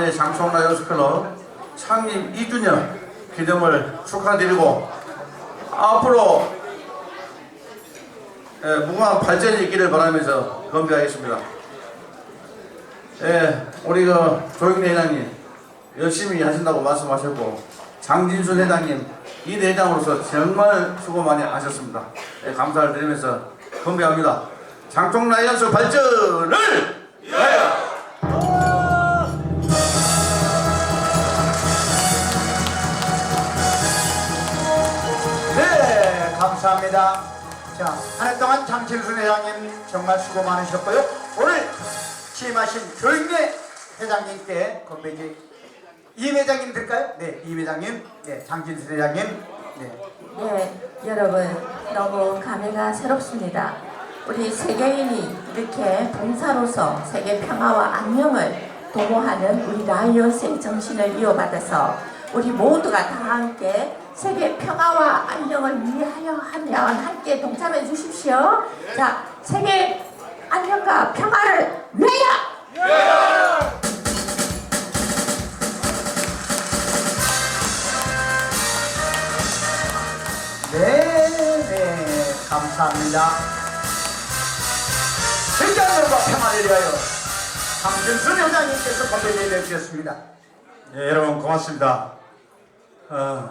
네, 장총라 연수클럽 창립 2주년 기념을 축하드리고 앞으로 예, 무궁한 발전이 있기를 바라면서 건배하겠습니다. 예, 우리 그 조영래 회장님 열심히 하신다고 말씀하셨고 장진순 회장님 이 회장으로서 정말 수고 많이 하셨습니다. 예, 감사를 드리면서 건배합니다. 장총라 연수 발전을 감사합니다. 자, 한 해 동안 장진순 회장님 정말 수고 많으셨고요. 오늘 취임하신 조인래 회장님께 건배지 이 회장님 될까요? 네, 이 회장님, 네, 장진순 회장님, 네, 네, 여러분 너무 감회가 새롭습니다. 우리 세계인이 이렇게 봉사로서 세계 평화와 안녕을 도모하는 우리 라이언스의 정신을 이어받아서 우리 모두가 다 함께 세계 평화와 안녕을 위하여 하면 함께 동참해 주십시오. 자, 세계 안녕과 평화를 위하여! 네, 네, 감사합니다. 세계 안녕과 평화를 위하여 장진순 회장님께서 건배를 내주셨습니다. 예, 여러분 고맙습니다. 어,